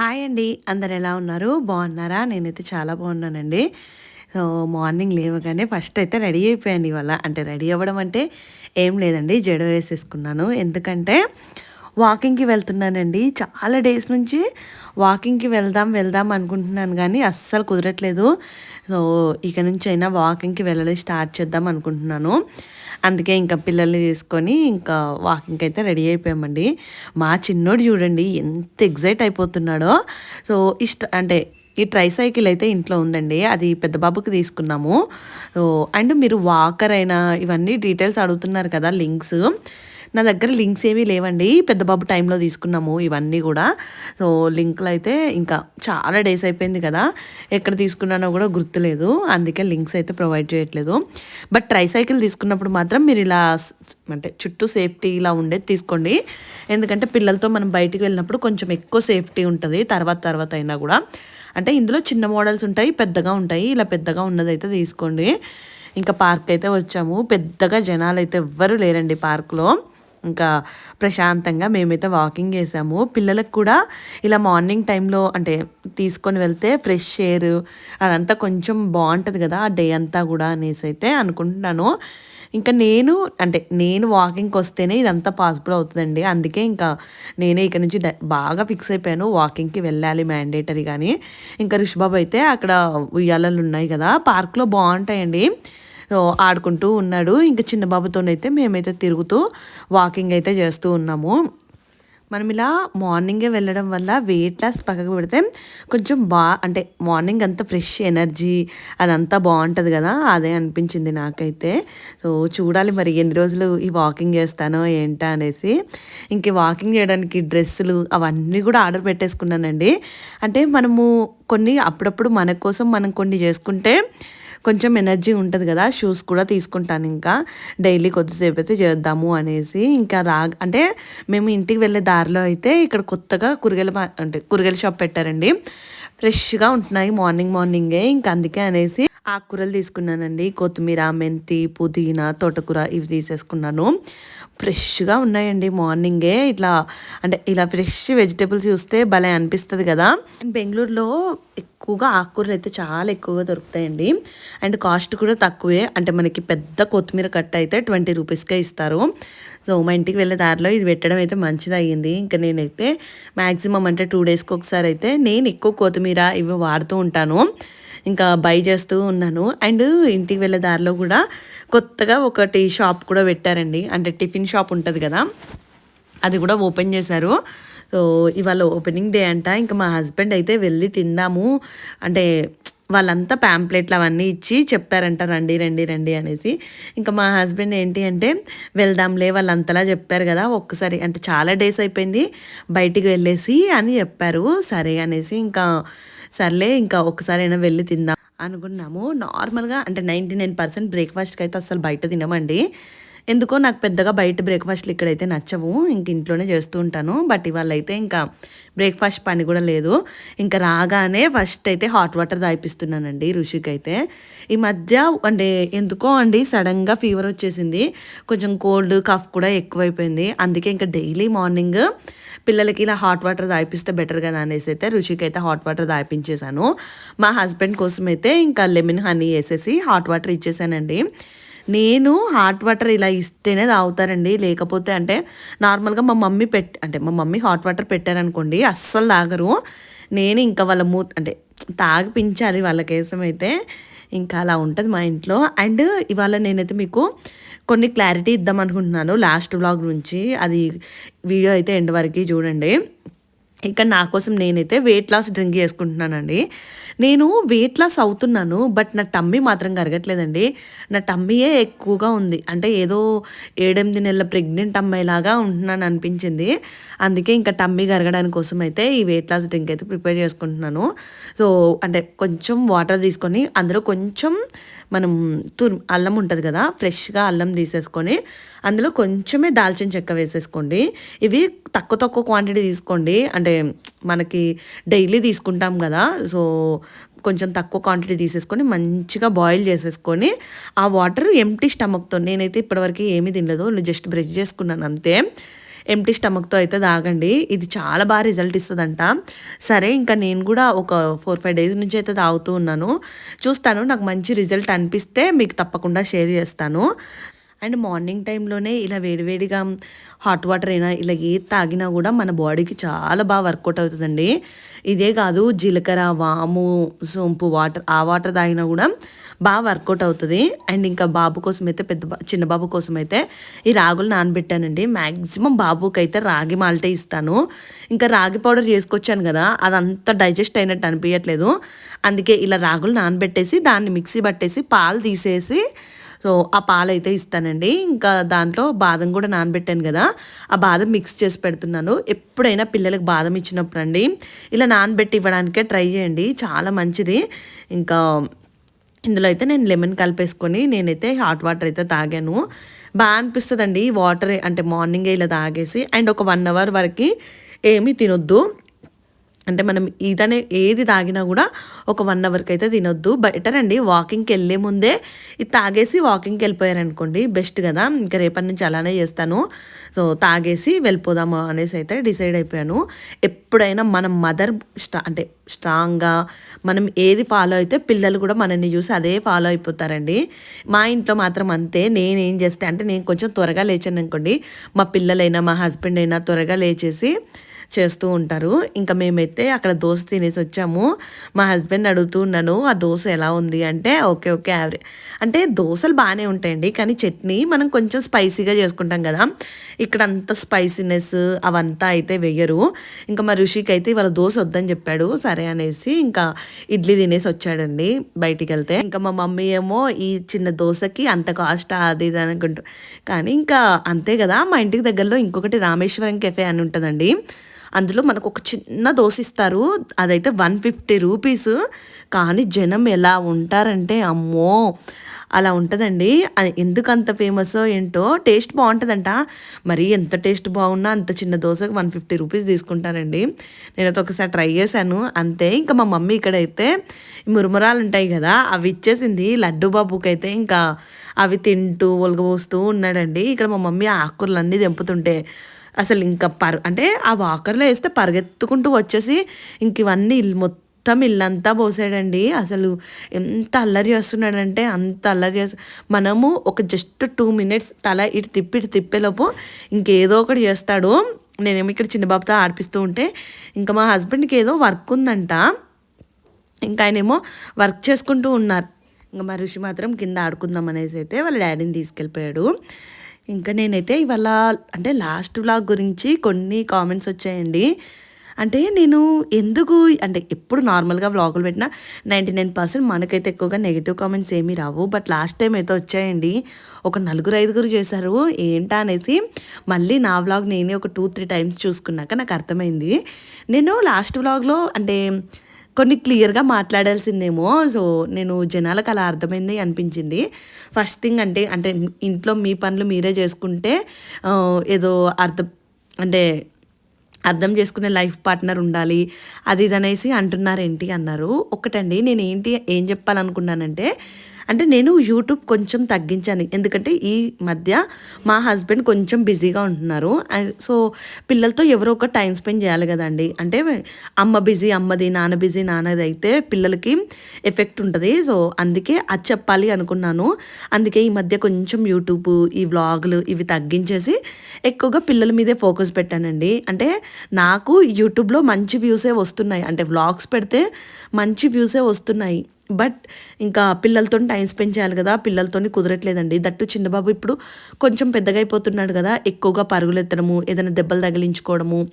Hi అండి. అందరు ఎలా ఉన్నారు? బాగున్నారా? నేనైతే చాలా బాగున్నానండి. సో మార్నింగ్ లేవగానే ఫస్ట్ అయితే రెడీ అయిపోయాను ఇవాళ. అంటే రెడీ అవ్వడం అంటే ఏం లేదండి. జడ వేసేసుకున్నాను. ఎందుకంటే వాకింగ్కి వెళ్తున్నానండి. చాలా డేస్ నుంచి వాకింగ్కి వెళ్దాం వెళ్దాం అనుకుంటున్నాను కానీ అస్సలు కుదరట్లేదు. సో ఇక నుంచి అయినా వాకింగ్కి వెళ్ళడం స్టార్ట్ చేద్దాం అనుకుంటున్నాను. అందుకే ఇంకా పిల్లల్ని తీసుకొని ఇంకా వాకింగ్కి అయితే రెడీ అయిపోయామండి. మా చిన్నోడు చూడండి ఎంత ఎగ్జైట్ అయిపోతున్నాడో. సో ఇష్ట అంటే ఈ ట్రై సైకిల్ అయితే ఇంట్లో ఉందండి. అది పెద్ద బాబుకి తీసుకున్నాము. సో అండ్ మీరు వాకర్ అయినా ఇవన్నీ డీటెయిల్స్ అడుగుతున్నారు కదా లింక్స్ నా దగ్గర లింక్స్ ఏమీ లేవండి. పెద్ద బాబు టైంలో తీసుకున్నాము ఇవన్నీ కూడా. సో లింక్లు అయితే ఇంకా చాలా డేస్ అయిపోయింది కదా. ఎక్కడ తీసుకున్నానో కూడా గుర్తులేదు. అందుకే లింక్స్ అయితే ప్రొవైడ్ చేయట్లేదు. బట్ ట్రైసైకిల్ తీసుకున్నప్పుడు మాత్రం మీరు ఇలా అంటే చుట్టూ సేఫ్టీ ఇలా ఉండేది తీసుకోండి. ఎందుకంటే పిల్లలతో మనం బయటికి వెళ్ళినప్పుడు కొంచెం ఎక్కువ సేఫ్టీ ఉంటుంది. తర్వాత తర్వాత అయినా కూడా. అంటే ఇందులో చిన్న మోడల్స్ ఉంటాయి పెద్దగా ఉంటాయి. ఇలా పెద్దగా ఉన్నదైతే తీసుకోండి. ఇంకా పార్క్ అయితే వచ్చాము. పెద్దగా జనాలు అయితే ఎవ్వరూ లేరండి పార్క్లో. ఇంకా ప్రశాంతంగా మేమైతే వాకింగ్ చేసాము. పిల్లలకు కూడా ఇలా మార్నింగ్ టైంలో అంటే తీసుకొని వెళ్తే ఫ్రెష్ ఎయిర్ అదంతా కొంచెం బాగుంటుంది కదా ఆ డే అంతా కూడా అనేసి అయితే అనుకుంటున్నాను. ఇంకా నేను అంటే నేను వాకింగ్కి వస్తేనే ఇదంతా పాసిబుల్ అవుతుందండి. అందుకే ఇంకా నేనే ఇక్కడ నుంచి బాగా ఫిక్స్ అయిపోయాను వాకింగ్కి వెళ్ళాలి మ్యాండేటరీ కానీ ఇంకా రిషిబాబు అయితే అక్కడ ఉయ్యాలలు ఉన్నాయి కదా పార్క్లో బాగుంటాయండి. ఆడుకుంటూ ఉన్నాడు. ఇంకా చిన్న బాబుతోనైతే మేమైతే తిరుగుతూ వాకింగ్ అయితే చేస్తూ ఉన్నాము. మనం ఇలా మార్నింగే వెళ్ళడం వల్ల వెయిట్ లాస్ పక్కకు పెడితే కొంచెం బా అంటే మార్నింగ్ అంతా ఫ్రెష్ ఎనర్జీ అదంతా బాగుంటుంది కదా అదే అనిపించింది నాకైతే. సో చూడాలి మరి ఎన్ని రోజులు ఈ వాకింగ్ చేస్తానో ఏంటా అనేసి. ఇంక వాకింగ్ చేయడానికి డ్రెస్సులు అవన్నీ కూడా ఆర్డర్ పెట్టేసుకున్నానండి. అంటే మనము కొన్ని అప్పుడప్పుడు మన కోసం మనం కొన్ని చేసుకుంటే కొంచెం ఎనర్జీ ఉంటుంది కదా షూస్ కూడా తీసుకుంటాను ఇంకా. డైలీ కొద్దిసేపు అయితే చేద్దాము అనేసి ఇంకా రా అంటే మేము ఇంటికి వెళ్ళే దారిలో అయితే ఇక్కడ కొత్తగా కూరగాయల అంటే కూరగాయల షాప్ పెట్టారండి. ఫ్రెష్గా ఉంటున్నాయి మార్నింగ్ మార్నింగే ఇంకా అందుకే అనేసి ఆకుకూరలు తీసుకున్నానండి. కొత్తిమీర మెంతి పుదీనా తోటకూర ఇవి తీసేసుకున్నాను. ఫ్రెష్గా ఉన్నాయండి మార్నింగే. ఇట్లా అంటే ఇలా ఫ్రెష్ వెజిటేబుల్స్ చూస్తే భలే అనిపిస్తుంది కదా. బెంగళూరులో ఎక్కువగా ఆకుకూరలు అయితే చాలా ఎక్కువగా దొరుకుతాయండి. అండ్ కాస్ట్ కూడా తక్కువే. అంటే మనకి పెద్ద కొత్తిమీర కట్ట అయితే ట్వంటీ రూపీస్కే ఇస్తారు. సో మా ఇంటికి వెళ్ళే దారిలో ఇది పెట్టడం అయితే మంచిది అయ్యింది ఇంకా నేనైతే మ్యాక్సిమం అంటే టూ డేస్కి ఒకసారి అయితే నేను ఎక్కువ కొత్తిమీర ఇవి వాడుతూ ఉంటాను. ఇంకా బై చేస్తూ ఉన్నాను. అండ్ ఇంటికి వెళ్ళే దారిలో కూడా కొత్తగా ఒకటి షాప్ కూడా పెట్టారండి. అంటే టిఫిన్ షాప్ ఉంటుంది కదా అది కూడా ఓపెన్ చేశారు. సో ఇవాళ ఓపెనింగ్ డే అంట. ఇంకా మా హస్బెండ్ అయితే వెళ్ళి తిందాము. అంటే వాళ్ళంతా ప్యాంప్లెట్లు అవన్నీ ఇచ్చి చెప్పారంట రండి రండి రండి అనేసి. ఇంకా మా హస్బెండ్ ఏంటి అంటే వెళ్దాంలే వాళ్ళు అంతలా చెప్పారు కదా ఒక్కసారి. అంటే చాలా డేస్ అయిపోయింది బయటికి వెళ్ళేసి అని చెప్పారు. సరే అనేసి ఇంకా సర్లే ఇంకా ఒకసారైనా వెళ్ళి తిందాం అనుకున్నాము. నార్మల్గా అంటే నైంటీ నైన్ పర్సెంట్ బ్రేక్ఫాస్ట్కి అయితే అసలు బయట తినమండి. ఎందుకో నాకు పెద్దగా బయట బ్రేక్ఫాస్ట్లు ఇక్కడైతే నచ్చవు. ఇంక ఇంట్లోనే చేస్తూ ఉంటాను. బట్ ఇవాళ అయితే ఇంకా బ్రేక్ఫాస్ట్ పని కూడా లేదు. ఇంకా రాగానే ఫస్ట్ అయితే హాట్ వాటర్ తాగిపిస్తున్నానండి ఋషికి అయితే ఈ మధ్య అంటే ఎందుకో అండి సడన్గా ఫీవర్ వచ్చేసింది. కొంచెం కోల్డ్ కఫ్ కూడా ఎక్కువైపోయింది. అందుకే ఇంకా డైలీ మార్నింగ్ పిల్లలకి ఇలా హాట్ వాటర్ తాగిపిస్తే బెటర్ కదా అనేసి అయితే రుచికి అయితే హాట్ వాటర్ తాగిపించేశాను. మా హస్బెండ్ కోసం అయితే ఇంకా లెమన్ హనీ వేసేసి హాట్ వాటర్ ఇచ్చేసానండి నేను హాట్ వాటర్ ఇలా ఇస్తేనే తాగుతారండి. లేకపోతే అంటే నార్మల్గా మా మమ్మీ పెట్ అంటే మా మమ్మీ హాట్ వాటర్ పెట్టారనుకోండి అస్సలు తాగరు. నేను ఇంకా వాళ్ళ మూ అంటే తాగిపించాలి వాళ్ళ కేసం అయితే. ఇంకా అలా ఉంటుంది మా ఇంట్లో. అండ్ ఇవాళ నేనైతే మీకు కొన్ని క్లారిటీ ఇద్దాం అనుకుంటున్నాను. లాస్ట్ వ్లాగ్ నుంచి. అది వీడియో అయితే ఎండ్ వరకు చూడండి. ఇంకా నా కోసం నేనైతే వెయిట్ లాస్ డ్రింక్ చేసుకుంటున్నానండి. నేను వెయిట్ లాస్ అవుతున్నాను బట్ నా టమ్మీ మాత్రం కరగట్లేదండి. నా టమ్మీయే ఎక్కువగా ఉంది. అంటే ఏదో ఏడెనిమిది నెలల ప్రెగ్నెంట్ అమ్మాయిలాగా ఉంటున్నాను అనిపించింది. అందుకే ఇంకా టమ్మీ కరగడానికి కోసం అయితే ఈ వెయిట్ లాస్ డ్రింక్ అయితే ప్రిపేర్ చేసుకుంటున్నాను. సో అంటే కొంచెం వాటర్ తీసుకొని అందులో కొంచెం మనం తుర్ అల్లం ఉంటుంది కదా ఫ్రెష్గా అల్లం తీసేసుకొని అందులో కొంచెమే దాల్చిన చెక్క వేసేసుకోండి. ఇవి తక్కువ తక్కువ క్వాంటిటీ తీసుకోండి. అంటే మనకి డైలీ తీసుకుంటాం కదా సో కొంచెం తక్కువ క్వాంటిటీ తీసేసుకొని మంచిగా బాయిల్ చేసేసుకొని ఆ వాటర్ ఎంటీ స్టమక్తో నేనైతే ఇప్పటివరకు ఏమీ తినలేదు జస్ట్ బ్రష్ చేసుకున్నాను అంతే. ఎంటీ స్టమక్తో అయితే తాగండి. ఇది చాలా బాగా రిజల్ట్ ఇస్తుందంట. సరే ఇంకా నేను కూడా ఒక ఫోర్ ఫైవ్ డేస్ నుంచి అయితే తాగుతూ ఉన్నాను. చూస్తాను నాకు మంచి రిజల్ట్ అనిపిస్తే మీకు తప్పకుండా షేర్ చేస్తాను. అండ్ మార్నింగ్ టైంలోనే ఇలా వేడివేడిగా హాట్ వాటర్ అయినా ఇలా ఏది తాగినా కూడా మన బాడీకి చాలా బాగా వర్కౌట్ అవుతుందండి. ఇదే కాదు జీలకర్ర వాము సోంపు వాటర్ ఆ వాటర్ తాగినా కూడా బాగా వర్కౌట్ అవుతుంది. అండ్ ఇంకా బాబు కోసం అయితే పెద్ద చిన్న బాబు కోసం అయితే ఈ రాగులు నానబెట్టానండి. మ్యాక్సిమం బాబుకి అయితే రాగి మాల్టే ఇస్తాను. ఇంకా రాగి పౌడర్ చేసుకొచ్చాను కదా అదంతా డైజెస్ట్ అయినట్టు అనిపించట్లేదు అందుకే ఇలా రాగులు నానబెట్టేసి దాన్ని మిక్సీ పట్టేసి పాలు తీసేసి సో ఆ పాలు అయితే ఇస్తానండి. ఇంకా దాంట్లో బాదం కూడా నానబెట్టాను కదా. ఆ బాదం మిక్స్ చేసి పెడుతున్నాను. ఎప్పుడైనా పిల్లలకు బాదం ఇచ్చినప్పుడు అండి ఇలా నానబెట్టి ఇవ్వడానికే ట్రై చేయండి. చాలా మంచిది. ఇంకా ఇందులో అయితే నేను లెమన్ కలిపేసుకొని నేనైతే హాట్ వాటర్ అయితే తాగాను. బాగా అనిపిస్తుందండి వాటర్ అంటే మార్నింగే ఇలా తాగేసి అండ్ ఒక వన్ అవర్ వరకు ఏమీ తినొద్దు. అంటే మనం ఇదనే ఏది తాగినా కూడా ఒక వన్ అవర్కి అయితే తినొద్దు. బెటర్ అండి వాకింగ్కి వెళ్ళే ముందే ఇది తాగేసి వాకింగ్కి వెళ్ళిపోయారనుకోండి బెస్ట్ కదా. ఇంకా రేపటి నుంచి అలానే చేస్తాను. సో తాగేసి వెళ్ళిపోదాము అనేసి అయితే డిసైడ్ అయిపోయాను. ఎప్పుడైనా మనం మదర్ స్ట్రా అంటే స్ట్రాంగ్గా మనం ఏది ఫాలో అయితే పిల్లలు కూడా మనల్ని చూసి అదే ఫాలో అయిపోతారండి. మా ఇంట్లో మాత్రం అంతే. నేనేం చేస్తే అంటే నేను కొంచెం త్వరగా లేచాను అనుకోండి మా పిల్లలైనా మా హస్బెండ్ అయినా త్వరగా లేచేసి చేస్తూ ఉంటారు. ఇంకా మేమైతే అక్కడ దోశ తినేసి వచ్చాము. మా హస్బెండ్ అడుగుతూ ఉన్నాను ఆ దోశ ఎలా ఉంది? అంటే ఓకే ఓకే యావరేజ్ అంటే దోశలు బాగానే ఉంటాయండి కానీ చట్నీ మనం కొంచెం స్పైసీగా చేసుకుంటాం కదా. ఇక్కడ అంత స్పైసీనెస్ అవంతా అయితే వేయరు ఇంకా మా ఋషికి అయితే ఇవాళ దోశ వద్దని చెప్పాడు. సరే అనేసి ఇంకా ఇడ్లీ తినేసి వచ్చాడండి బయటికి వెళ్తే. ఇంకా మా మమ్మీ ఏమో ఈ చిన్న దోశకి అంత కాస్ట్ అది ఇది అనుకుంటూ. కానీ ఇంకా అంతే కదా మా ఇంటికి దగ్గరలో ఇంకొకటి రామేశ్వరం కెఫే అని ఉంటుందండి. అందులో మనకు ఒక చిన్న దోశ ఇస్తారు అదైతే వన్ ఫిఫ్టీ రూపీస్. కానీ జనం ఎలా ఉంటారంటే అమ్మో! అలా ఉంటుందండి. అది ఎందుకు అంత ఫేమస్ ఏంటో టేస్ట్ బాగుంటుందంట. మరి ఎంత టేస్ట్ బాగున్నా అంత చిన్న దోశకు వన్ ఫిఫ్టీ రూపీస్ తీసుకుంటారండి. నేనైతే ఒకసారి ట్రై చేశాను. అంతే ఇంకా మా మమ్మీ ఇక్కడైతే మురుమురాలు ఉంటాయి కదా అవి ఇచ్చేసింది. లడ్డు బాబుకి అయితే ఇంకా అవి తింటూ ఒలగబోస్తూ ఉన్నాడండి. ఇక్కడ మా మమ్మీ ఆకుకూరలు అన్నీ తెంపుతుంటే అసలు ఇంకా పర్ అంటే ఆ వాకర్లో వేస్తే పరిగెత్తుకుంటూ వచ్చేసి ఇంక ఇవన్నీ ఇల్లు మొత్తం ఇల్లంతా పోసాడండి. అసలు ఎంత అల్లరి చేస్తున్నాడంటే అంత అల్లరి చేస్తు మనము ఒక జస్ట్ టూ మినిట్స్ తల ఇటు తిప్పి ఇటు తిప్పేలోపు ఇంకేదో ఒకటి చేస్తాడు. నేనేమో ఇక్కడ చిన్న బాబుతో ఆడిపిస్తూ ఉంటే ఇంకా మా హస్బెండ్కి ఏదో వర్క్ ఉందంట. ఇంకా ఆయనేమో వర్క్ చేసుకుంటూ ఉన్నారు. ఇంకా మా ఋషి మాత్రం కింద ఆడుకుందాం అనేసి అయితే వాళ్ళ డాడీని తీసుకెళ్ళిపోయాడు. ఇంకా నేనైతే ఇవాళ అంటే లాస్ట్ వ్లాగ్ గురించి కొన్ని కామెంట్స్ వచ్చాయండి. అంటే నేను ఎందుకు అంటే ఎప్పుడు నార్మల్గా వ్లాగులు పెట్టినా నైంటీ నైన్ పర్సెంట్ మనకైతే ఎక్కువగా నెగిటివ్ కామెంట్స్ ఏమీ రావు. బట్ లాస్ట్ టైం అయితే వచ్చాయండి. ఒక నలుగురు ఐదుగురు చేశారు. ఏంటా అనేసి మళ్ళీ నా వ్లాగ్ నేనే ఒక టూ త్రీ టైమ్స్ చూసుకున్నాక నాకు అర్థమైంది. నేను లాస్ట్ వ్లాగ్లో అంటే కొన్ని క్లియర్గా మాట్లాడాల్సిందేమో. సో నేను జనాలకు అలా అర్థమైంది అనిపించింది. ఫస్ట్ థింగ్ అంటే అంటే ఇంట్లో మీ పనులు మీరే చేసుకుంటే ఏదో అర్థం అంటే అర్థం చేసుకునే లైఫ్ పార్ట్నర్ ఉండాలి అది ఇది అనేసి అంటున్నారేంటి అన్నారు. ఒకటండి నేను ఏంటి ఏం చెప్పాలనుకున్నానంటే అంటే నేను యూట్యూబ్ కొంచెం తగ్గించాను. ఎందుకంటే ఈ మధ్య మా హస్బెండ్ కొంచెం బిజీగా ఉంటున్నారు. అండ్ సో పిల్లలతో ఎవరో ఒక టైం స్పెండ్ చేయాలి కదండి. అంటే అమ్మ బిజీ అమ్మది నాన్న బిజీ నాన్నది అయితే పిల్లలకి ఎఫెక్ట్ ఉంటుంది. సో అందుకే అది చెప్పాలి అనుకున్నాను. అందుకే ఈ మధ్య కొంచెం యూట్యూబ్ ఈ వ్లాగులు ఇవి తగ్గించేసి ఎక్కువగా పిల్లల మీదే ఫోకస్ పెట్టానండి. అంటే నాకు యూట్యూబ్లో మంచి వ్యూసే వస్తున్నాయి. అంటే వ్లాగ్స్ పెడితే మంచి వ్యూసే వస్తున్నాయి. బట్ ఇంకా పిల్లలతో టైం స్పెండ్ చేయాలి కదా పిల్లలతో కుదరట్లేదండి. దట్టు చిన్నబాబు ఇప్పుడు కొంచెం పెద్దగా అయిపోతున్నాడు కదా ఎక్కువగా పరుగులు ఎత్తడము ఏదైనా దెబ్బలు తగిలించుకోవడము.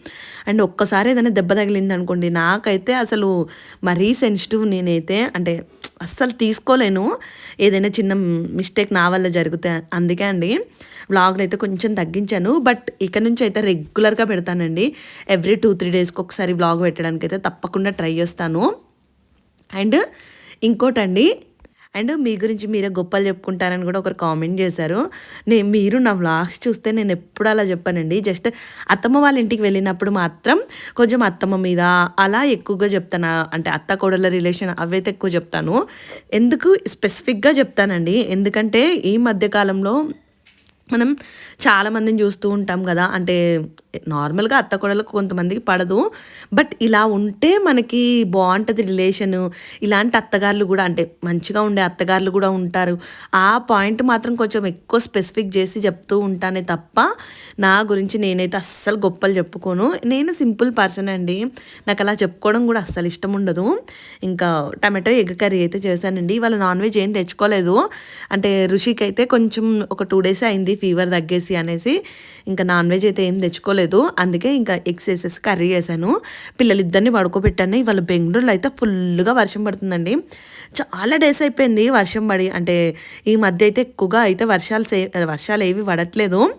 అండ్ ఒక్కసారి ఏదైనా దెబ్బ తగిలింది అనుకోండి నాకైతే అసలు మరీ సెన్సిటివ్ నేనైతే అంటే అస్సలు తీసుకోలేను. ఏదైనా చిన్న మిస్టేక్ నా వల్ల జరిగితే అందుకే అండి. వ్లాగ్లు అయితే కొంచెం తగ్గించాను. బట్ ఇక నుంచి అయితే రెగ్యులర్గా పెడతానండి. ఎవ్రీ టూ త్రీ డేస్కి ఒకసారి వ్లాగ్ పెట్టడానికి అయితే తప్పకుండా ట్రై చేస్తాను. అండ్ ఇంకోటండి అండ్ మీ గురించి మీరే గొప్పలు చెప్పుకుంటారని కూడా ఒకరు కామెంట్ చేశారు. నేను మీరు నా వ్లాగ్స్ చూస్తే నేను ఎప్పుడు అలా చెప్పానండి. జస్ట్ అత్తమ్మ వాళ్ళ ఇంటికి వెళ్ళినప్పుడు మాత్రం కొంచెం అత్తమ్మ మీద అలా ఎక్కువగా చెప్తాను అంటే అత్త కోడల రిలేషన్ అవైతే ఎక్కువ చెప్తాను. ఎందుకు స్పెసిఫిక్గా చెప్తానండి ఎందుకంటే ఈ మధ్యకాలంలో మనం చాలామందిని చూస్తూ ఉంటాం కదా అంటే నార్మల్గా అత్త కొడలకు కొంతమందికి పడదు. బట్ ఇలా ఉంటే మనకి బాగుంటుంది రిలేషన్. ఇలాంటి అత్తగారులు కూడా అంటే మంచిగా ఉండే అత్తగారులు కూడా ఉంటారు. ఆ పాయింట్ మాత్రం కొంచెం ఎక్కువ స్పెసిఫిక్ చేసి చెప్తూ ఉంటానే తప్ప నా గురించి నేనైతే అస్సలు గొప్పలు చెప్పుకోను. నేను సింపుల్ పర్సన్ అండి. నాకు అలా చెప్పుకోవడం కూడా అస్సలు ఇష్టం ఉండదు. ఇంకా టమాటో ఎగ్ కర్రీ అయితే చేశానండి. ఇవాళ నాన్ వెజ్ ఏం తెచ్చుకోలేదు. అంటే రుషికి అయితే కొంచెం ఒక టూ డేస్ అయింది ఫీవర్ తగ్గేసి అనేసి. ఇంకా నాన్ వెజ్ అయితే ఏం తెచ్చుకోలేదు. అందుకే ఇంకా ఎగ్స్ వేసేసి కర్రీ చేశాను. పిల్లలిద్దరిని పడుకోబెట్టాను. ఇవాళ బెంగళూరులో అయితే ఫుల్గా వర్షం పడుతుందండి. చాలా డేస్ అయిపోయింది వర్షం పడి. అంటే ఈ మధ్య అయితే ఎక్కువగా అయితే వర్షాలు వర్షాలు ఏవి పడట్లేదు.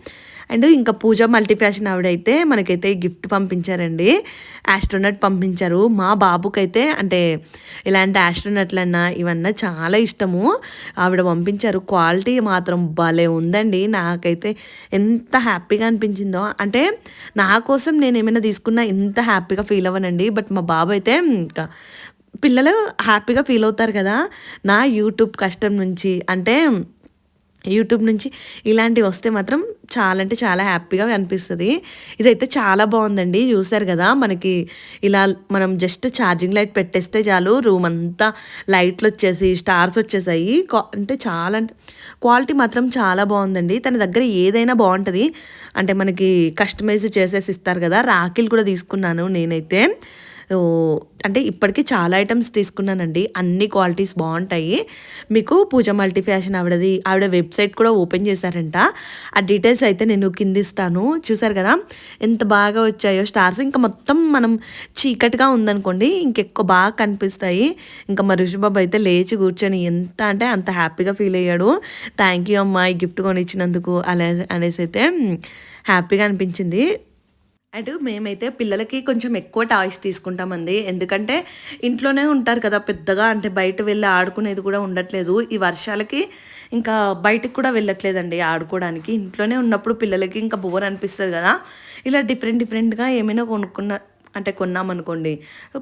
అండ్ ఇంకా పూజ మల్టీ ఫ్యాషన్ ఆవిడైతే మనకైతే గిఫ్ట్ పంపించారండి. ఆస్ట్రోనట్ పంపించారు. మా బాబుకైతే అంటే ఇలాంటి ఆస్ట్రోనట్లన్నా ఇవన్నా చాలా ఇష్టము. ఆవిడ పంపించారు. క్వాలిటీ మాత్రం భలే ఉందండి. నాకైతే ఎంత హ్యాపీగా అనిపించిందో. అంటే నా కోసం నేను ఏమైనా తీసుకున్నా ఇంత హ్యాపీగా ఫీల్ అవ్వనండి. బట్ మా బాబు అయితే ఇంకా పిల్లలు హ్యాపీగా ఫీల్ అవుతారు కదా. నా యూట్యూబ్ కష్టం నుంచి అంటే యూట్యూబ్ నుంచి ఇలాంటివి వస్తే మాత్రం చాలా అంటే చాలా హ్యాపీగా అనిపిస్తుంది. ఇదైతే చాలా బాగుందండి. చూసారు కదా మనకి ఇలా మనం జస్ట్ ఛార్జింగ్ లైట్ పెట్టేస్తే చాలు రూమ్ అంతా లైట్లు వచ్చేసి స్టార్స్ వచ్చేసాయి. అంటే చాలా అంటే క్వాలిటీ మాత్రం చాలా బాగుందండి. తన దగ్గర ఏదైనా బాగుంటుంది. అంటే మనకి కస్టమైజ్ చేసేసి ఇస్తారు కదా రాఖీలు కూడా తీసుకున్నాను నేనైతే. అంటే ఇప్పటికీ చాలా ఐటమ్స్ తీసుకున్నానండి. అన్ని క్వాలిటీస్ బాగుంటాయి. మీకు పూజ మల్టీ ఫ్యాషన్ ఆవిడది ఆవిడ వెబ్సైట్ కూడా ఓపెన్ చేశారంట. ఆ డీటెయిల్స్ అయితే నేను కిందిస్తాను చూసారు కదా? ఎంత బాగా వచ్చాయో. స్టార్స్ ఇంకా మొత్తం మనం చీకటిగా ఉందనుకోండి ఇంకెక్కువ బాగా కనిపిస్తాయి. ఇంకా మా ఋషిబాబు అయితే లేచి కూర్చొని ఎంత అంటే అంత హ్యాపీగా ఫీల్ అయ్యాడు. థ్యాంక్ యూ అమ్మా ఈ గిఫ్ట్ కొనిచ్చినందుకు అలా అనేసి అయితే హ్యాపీగా అనిపించింది. అండ్ మేమైతే పిల్లలకి కొంచెం ఎక్కువ టాయ్స్ తీసుకుంటామండి. ఎందుకంటే ఇంట్లోనే ఉంటారు కదా పెద్దగా అంటే బయట వెళ్ళి ఆడుకునేది కూడా ఉండట్లేదు. ఈ వర్షాలకి ఇంకా బయటకు కూడా వెళ్ళట్లేదండి ఆడుకోవడానికి. ఇంట్లోనే ఉన్నప్పుడు పిల్లలకి ఇంకా బోర్ అనిపిస్తుంది కదా. ఇలా డిఫరెంట్ డిఫరెంట్గా ఏమైనా కొనుక్కున్న అంటే కొన్నామనుకోండి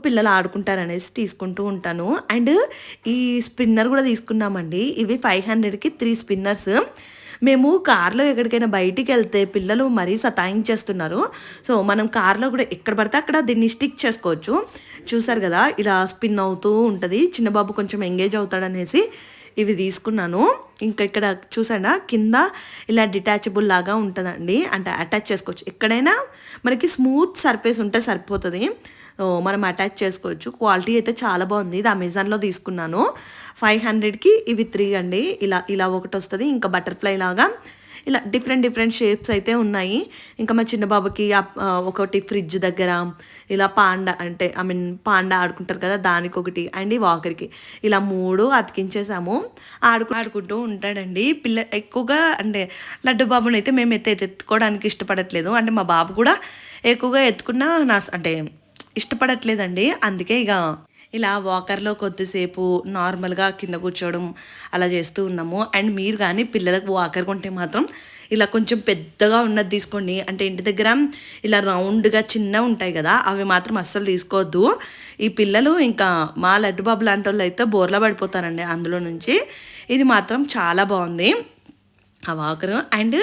పిల్లలు ఆడుకుంటారనేసి తీసుకుంటూ ఉంటాను. అండ్ ఈ స్పిన్నర్ కూడా తీసుకున్నామండి. ఇవి ఫైవ్ హండ్రెడ్కి త్రీ స్పిన్నర్స్. మేము కార్లో ఎక్కడికైనా బయటికి వెళ్తే పిల్లలు మరీ సతాయించేస్తున్నారు. సో మనం కార్లో కూడా ఎక్కడ పడితే అక్కడ దీన్ని స్టిక్ చేసుకోవచ్చు. చూసారు కదా ఇలా స్పిన్ అవుతూ ఉంటుంది. చిన్నబాబు కొంచెం ఎంగేజ్ అవుతాడనేసి ఇవి తీసుకున్నాను. ఇంకా ఇక్కడ చూసాడా కింద ఇలా డిటాచబుల్ లాగా ఉంటుందండి. అంటే అటాచ్ చేసుకోవచ్చు. ఎక్కడైనా మనకి స్మూత్ సర్ఫేస్ ఉంటే సరిపోతుంది. మనం అటాచ్ చేసుకోవచ్చు. క్వాలిటీ అయితే చాలా బాగుంది. ఇది అమెజాన్లో తీసుకున్నాను. ఫైవ్ హండ్రెడ్కి ఇవి త్రీ అండి. ఇలా ఇలా ఒకటి వస్తుంది. ఇంకా బటర్ఫ్లై లాగా. ఇలా డిఫరెంట్ డిఫరెంట్ షేప్స్ అయితే ఉన్నాయి. ఇంకా మా చిన్న బాబుకి ఒకటి ఫ్రిడ్జ్ దగ్గర ఇలా పాండా అంటే ఐ మీన్ పాండా ఆడుకుంటారు కదా దానికి ఒకటి అండ్ ఈ వాకర్కి. ఇలా మూడు అతికించేసాము. ఆడుకు ఆడుకుంటూ ఉంటాడండి. పిల్ల ఎక్కువగా అంటే లడ్డు బాబుని అయితే మేము ఎత్తే ఎత్తుకోవడానికి ఇష్టపడట్లేదు. అంటే మా బాబు కూడా ఎక్కువగా ఎత్తుకున్నా నా అంటే ఇష్టపడట్లేదండి. అందుకే ఇక ఇలా వాకర్లో కొద్దిసేపు నార్మల్గా కింద కూర్చోవడం అలా చేస్తూ ఉన్నాము. అండ్ మీరు కానీ పిల్లలకు వాకర్ కొంటే మాత్రం ఇలా కొంచెం పెద్దగా ఉన్నది తీసుకోండి. అంటే ఇంటి దగ్గర ఇలా రౌండ్గా చిన్న ఉంటాయి కదా అవి మాత్రం అస్సలు తీసుకోవద్దు. ఈ పిల్లలు ఇంకా మా లడ్డు బాబు లాంటి వాళ్ళు అయితే బోర్లా పడిపోతారండి అందులో నుంచి. ఇది మాత్రం చాలా బాగుంది. ఆ వాకరు అండ్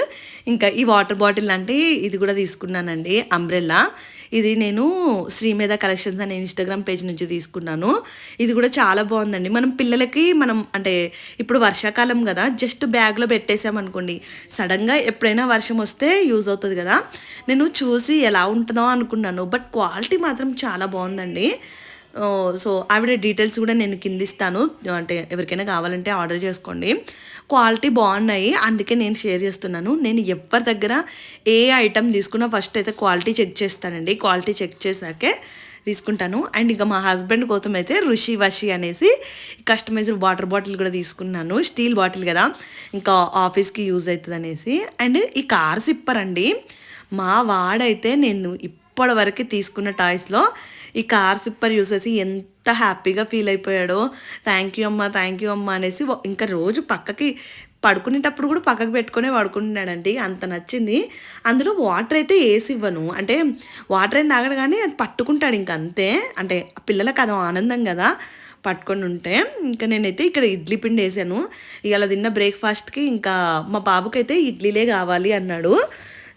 ఇంకా ఈ వాటర్ బాటిల్ అంటే ఇది కూడా తీసుకున్నానండి అంబ్రెల్లా ఇది నేను శ్రీమేధ కలెక్షన్స్ అనే ఇన్స్టాగ్రామ్ పేజ్ నుంచి తీసుకున్నాను. ఇది కూడా చాలా బాగుందండి. మనం పిల్లలకి మనం అంటే ఇప్పుడు వర్షాకాలం కదా జస్ట్ బ్యాగ్లో పెట్టేసామనుకోండి సడన్గా ఎప్పుడైనా వర్షం వస్తే యూజ్ అవుతుంది కదా. నేను చూసి ఎలా ఉంటుందో అనుకున్నాను. బట్ క్వాలిటీ మాత్రం చాలా బాగుందండి. సో ఆవిడ డీటెయిల్స్ కూడా నేను కిందిస్తాను. అంటే ఎవరికైనా కావాలంటే ఆర్డర్ చేసుకోండి. క్వాలిటీ బాగున్నాయి. అందుకే నేను షేర్ చేస్తున్నాను. నేను ఎవరి దగ్గర ఏ ఐటమ్ తీసుకున్నా ఫస్ట్ అయితే క్వాలిటీ చెక్ చేస్తానండి. క్వాలిటీ చెక్ చేశాకే తీసుకుంటాను. అండ్ ఇంకా మా హస్బెండ్ కోసం అయితే రుషి వషి అనేసి కస్టమైజ్డ్ వాటర్ బాటిల్ కూడా తీసుకున్నాను. స్టీల్ బాటిల్ కదా. ఇంకా ఆఫీస్కి యూజ్ అవుతుంది అనేసి. అండ్ ఈ కార్ సిప్పర్ అండి. మా వాడైతే నేను ఇప్పటి వరకు తీసుకున్న టాయ్స్లో ఈ కార్ సిప్పర్ యూస్ చేసి ఎంత హ్యాపీగా ఫీల్ అయిపోయాడో. థ్యాంక్ యూ అమ్మ థ్యాంక్ యూ అమ్మ అనేసి ఇంకా రోజు పక్కకి పడుకునేటప్పుడు కూడా పక్కకు పెట్టుకునే పడుకుంటున్నాడండి. అంత నచ్చింది. అందులో వాటర్ అయితే వేసి ఇవ్వను. అంటే వాటర్ ఏం తాగడు కానీ అది పట్టుకుంటాడు ఇంక అంతే. అంటే పిల్లలకు అది ఆనందం కదా పట్టుకొని ఉంటే ఇంకా నేనైతే ఇక్కడ ఇడ్లీ పిండి వేసాను. ఇవాళ తిన్న బ్రేక్ఫాస్ట్కి ఇంకా మా బాబుకైతే ఇడ్లీలే కావాలి అన్నాడు.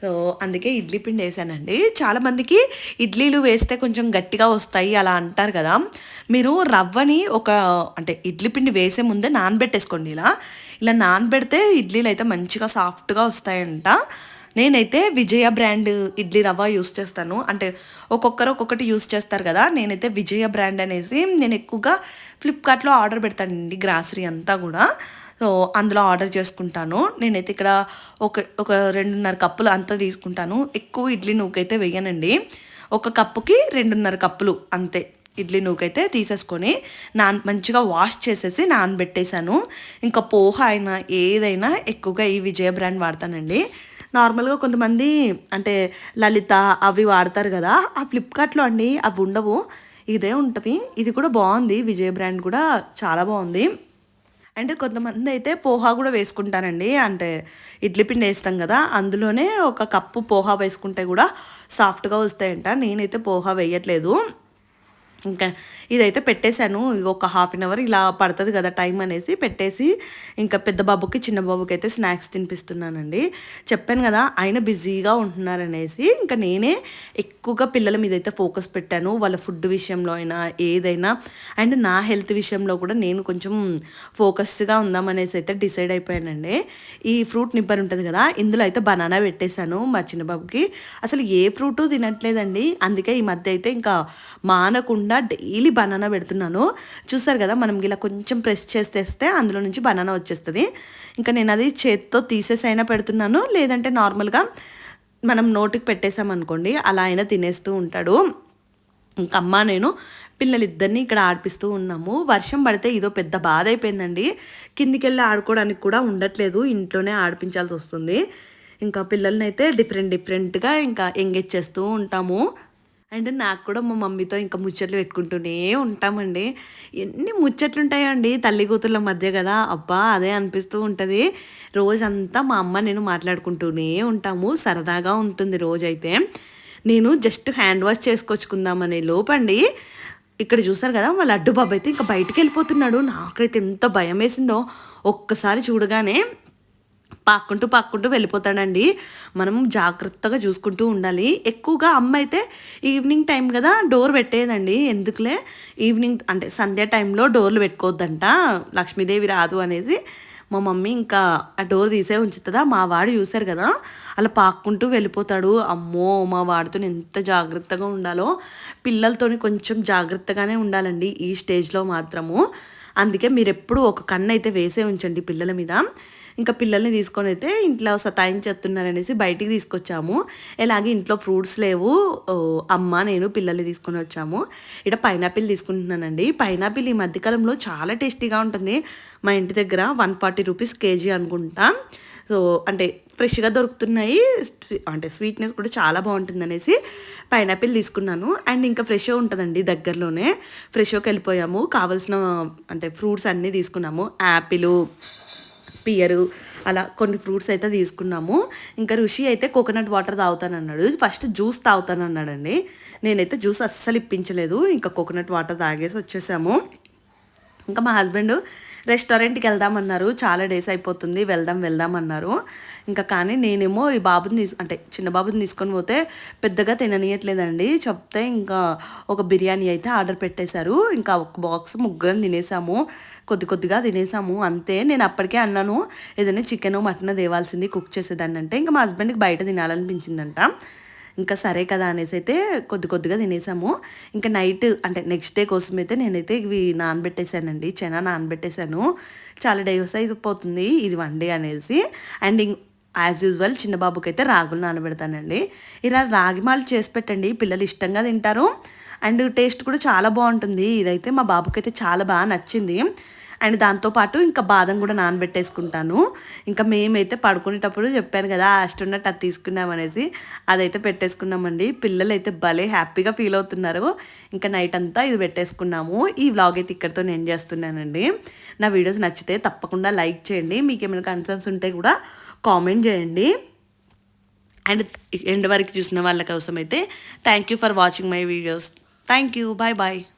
సో అందుకే ఇడ్లీ పిండి వేసానండి. చాలామందికి ఇడ్లీలు వేస్తే కొంచెం గట్టిగా వస్తాయి అలా అంటారు కదా. మీరు రవ్వని ఒక అంటే ఇడ్లీ పిండి వేసే ముందే నానబెట్టేసుకోండి ఇలా. ఇలా నానబెడితే ఇడ్లీలు అయితే మంచిగా సాఫ్ట్గా వస్తాయంట. నేనైతే విజయ బ్రాండ్ ఇడ్లీ రవ్వ యూస్ చేస్తాను. అంటే ఒక్కొక్కరు ఒక్కొక్కటి యూస్ చేస్తారు కదా. నేనైతే విజయ బ్రాండ్ అనేసి నేను ఎక్కువగా ఫ్లిప్కార్ట్లో ఆర్డర్ పెడతానండి గ్రాసరీ అంతా కూడా. సో అందులో ఆర్డర్ చేసుకుంటాను. నేనైతే ఇక్కడ ఒక ఒక రెండున్నర కప్పులు అంతా తీసుకుంటాను. ఎక్కువ ఇడ్లీ నూకైతే వేయనండి ఒక కప్పుకి రెండున్నర కప్పులు అంతే ఇడ్లీ నూకైతే తీసేసుకొని నాన్ మంచిగా వాష్ చేసేసి నానబెట్టేశాను. ఇంకా పోహ అయినా ఏదైనా ఎక్కువగా ఈ విజయ బ్రాండ్ వాడతానండి. నార్మల్గా కొంతమంది అంటే లలిత అవి వాడతారు కదా ఆ ఫ్లిప్కార్ట్లో అండి అవి ఉండవు. ఇదే ఉంటుంది. ఇది కూడా బాగుంది. విజయ బ్రాండ్ కూడా చాలా బాగుంది. అండ్ కొంతమంది అయితే పోహా కూడా వేసుకుంటారండి. అంటే ఇడ్లీ పిండి వేస్తాం కదా అందులోనే ఒక కప్పు పోహా వేసుకుంటే కూడా సాఫ్ట్గా వస్తాయంట. నేనైతే పోహా వేయట్లేదు. ఇంకా ఇదైతే పెట్టేశాను. ఒక హాఫ్ అన్ అవర్ ఇలా పడుతుంది కదా టైం అనేసి పెట్టేసి ఇంకా పెద్ద బాబుకి చిన్న బాబుకి అయితే స్నాక్స్ తినిపిస్తున్నానండి. చెప్పాను కదా ఆయన బిజీగా ఉంటున్నారనేసి ఇంకా నేనే ఎక్కువగా పిల్లల మీద అయితే ఫోకస్ పెట్టాను. వాళ్ళ ఫుడ్ విషయంలో అయినా ఏదైనా అండ్ నా హెల్త్ విషయంలో కూడా నేను కొంచెం ఫోకస్గా ఉందామనేసి అయితే డిసైడ్ అయిపోయానండి. ఈ ఫ్రూట్ నిబ్బర్ ఉంటుంది కదా ఇందులో అయితే బనానా పెట్టేశాను మా చిన్న బాబుకి. అసలు ఏ ఫ్రూటు తినట్లేదండి. అందుకే ఈ మధ్య అయితే ఇంకా మానకుండా డైలీ బనానా పెడుతున్నాను. చూసారు కదా మనం ఇలా కొంచెం ప్రెస్ చేసేస్తే అందులో నుంచి బనానా వచ్చేస్తుంది. ఇంకా నేను అది చేత్తో తీసేసైనా పెడుతున్నాను. లేదంటే నార్మల్గా మనం నోటికి పెట్టేసామనుకోండి అలా అయినా తినేస్తూ ఉంటాడు. ఇంకా అమ్మ నేను పిల్లలిద్దరిని ఇక్కడ ఆడిపిస్తూ ఉన్నాము. వర్షం పడితే ఇదో పెద్ద బాధ అయిపోయిందండి. కిందికెళ్ళి ఆడుకోవడానికి కూడా ఉండట్లేదు. ఇంట్లోనే ఆడిపించాల్సి వస్తుంది. ఇంకా పిల్లల్ని అయితే డిఫరెంట్ డిఫరెంట్గా ఇంకా ఎంగేజ్ చేస్తూ ఉంటాము. అండ్ నాకు కూడా మా మమ్మీతో ఇంకా ముచ్చట్లు పెట్టుకుంటూనే ఉంటామండి. ఎన్ని ముచ్చట్లు ఉంటాయండి తల్లి కూతుర్ల మధ్య కదా. అబ్బా అదే అనిపిస్తూ ఉంటుంది. రోజంతా మా అమ్మ నేను మాట్లాడుకుంటూనే ఉంటాము. సరదాగా ఉంటుంది రోజైతే. నేను జస్ట్ హ్యాండ్ వాష్ చేసుకొచ్చుకుందామనే లోపండి. ఇక్కడ చూసారు కదా మా లడ్డు బాబు అయితే ఇంకా బయటికి వెళ్ళిపోతున్నాడు నాకైతే ఎంత భయం వేసిందో ఒక్కసారి చూడగానే పాక్కుంటూ పాక్కుంటూ వెళ్ళిపోతాడండి. మనం జాగ్రత్తగా చూసుకుంటూ ఉండాలి. ఎక్కువగా అమ్మ అయితే ఈవినింగ్ టైం కదా డోర్ పెట్టేదండి. ఎందుకులే? ఈవినింగ్ అంటే సంధ్య టైంలో డోర్లు పెట్టుకోవద్దంట. లక్ష్మీదేవి రాదు అనేది మా మమ్మీ ఇంకా ఆ డోర్ తీసే ఉంచుతుందా? మా వాడు చూశారు కదా. అలా పాక్కుంటూ వెళ్ళిపోతాడు. అమ్మో మా వాడితో ఎంత జాగ్రత్తగా ఉండాలో. పిల్లలతోని కొంచెం జాగ్రత్తగానే ఉండాలండి ఈ స్టేజ్లో మాత్రము. అందుకే మీరు ఎప్పుడు ఒక కన్ను అయితే వేసే ఉంచండి పిల్లల మీద. ఇంకా పిల్లల్ని తీసుకొని అయితే ఇంట్లో సతాయించేస్తున్నారనేసి బయటికి తీసుకొచ్చాము. ఎలాగే ఇంట్లో ఫ్రూట్స్ లేవు. అమ్మ నేను పిల్లల్ని తీసుకొని వచ్చాము. ఇక్కడ పైనాపిల్ తీసుకుంటున్నానండి. పైనాపిల్ ఈ మధ్యకాలంలో చాలా టేస్టీగా ఉంటుంది. మా ఇంటి దగ్గర వన్ ఫార్టీ రూపీస్ కేజీ అనుకుంటా. సో అంటే ఫ్రెష్గా దొరుకుతున్నాయి. అంటే స్వీట్నెస్ కూడా చాలా బాగుంటుంది అనేసి పైనాపిల్ తీసుకున్నాను. అండ్ ఇంకా ఫ్రెషో ఉంటుందండి దగ్గరలోనే. ఫ్రెషోకి వెళ్ళిపోయాము. కావాల్సిన అంటే ఫ్రూట్స్ అన్నీ తీసుకున్నాము. యాపిల్ పియరు అలా కొన్ని ఫ్రూట్స్ అయితే తీసుకున్నాము. ఇంకా ఋషి అయితే కోకోనట్ వాటర్ తాగుతానన్నాడు. ఫస్ట్ జ్యూస్ తాగుతానన్నాడండి. నేనైతే జ్యూస్ అస్సలు ఇప్పించలేదు ఇంకా కోకోనట్ వాటర్ తాగేసి వచ్చేసాము. ఇంకా మా హస్బెండ్ రెస్టారెంట్కి వెళ్దామన్నారు. చాలా డేస్ అయిపోతుంది. వెళ్దాం వెళ్దాం అన్నారు. ఇంకా కానీ నేనేమో ఈ బాబుని తీసు అంటే చిన్న బాబుని తీసుకొని పోతే పెద్దగా తిననీయట్లేదండి. చెప్తే ఇంకా ఒక బిర్యానీ అయితే ఆర్డర్ పెట్టేశారు. ఇంకా ఒక బాక్స్ ముగ్గురం తినేసాము. కొద్ది కొద్దిగా తినేసాము. అంతే. నేను అప్పటికే అన్నాను ఏదైనా చికెన్ మటన్ తేవాల్సింది కుక్ చేసేదాన్ని అంటే ఇంకా మా హస్బెండ్కి బయట తినాలనిపించిందంట. ఇంకా సరే కదా అనేసి అయితే కొద్ది కొద్దిగా తినేసాము. ఇంకా నైట్ అంటే నెక్స్ట్ డే కోసం అయితే నేనైతే ఇవి నానబెట్టేశానండి చెనా నానబెట్టేశాను చాలా డైవర్స్ అయిపోతుంది ఇది వన్ డే అనేసి. అండ్ యాజ్ యూజువల్ చిన్న బాబుకి అయితే రాగులు నానబెడతానండి. ఇలా రాగిమాలు చేసి పెట్టండి. పిల్లలు ఇష్టంగా తింటారు. అండ్ టేస్ట్ కూడా చాలా బాగుంటుంది. ఇదైతే మా బాబుకి అయితే చాలా బాగా నచ్చింది. అండ్ దాంతోపాటు ఇంకా బాదం కూడా నానబెట్టేసుకుంటాను. ఇంకా మేమైతే పడుకునేటప్పుడు చెప్పాను కదా అష్టన్నట్టు అది తీసుకున్నామనేసి అదైతే పెట్టేసుకున్నామండి. పిల్లలు అయితే భలే హ్యాపీగా ఫీల్ అవుతున్నారు. ఇంకా నైట్ అంతా ఇది పెట్టేసుకున్నాము. ఈ వ్లాగ్ అయితే ఇక్కడితో నేను చేస్తున్నానండి. నా వీడియోస్ నచ్చితే తప్పకుండా లైక్ చేయండి. మీకు ఏమైనా కన్సర్న్స్ ఉంటే కూడా కామెంట్ చేయండి. అండ్ ఎండ్ వరకు చూసిన వాళ్ళ కోసం అయితే thank you for watching my videos thank you bye bye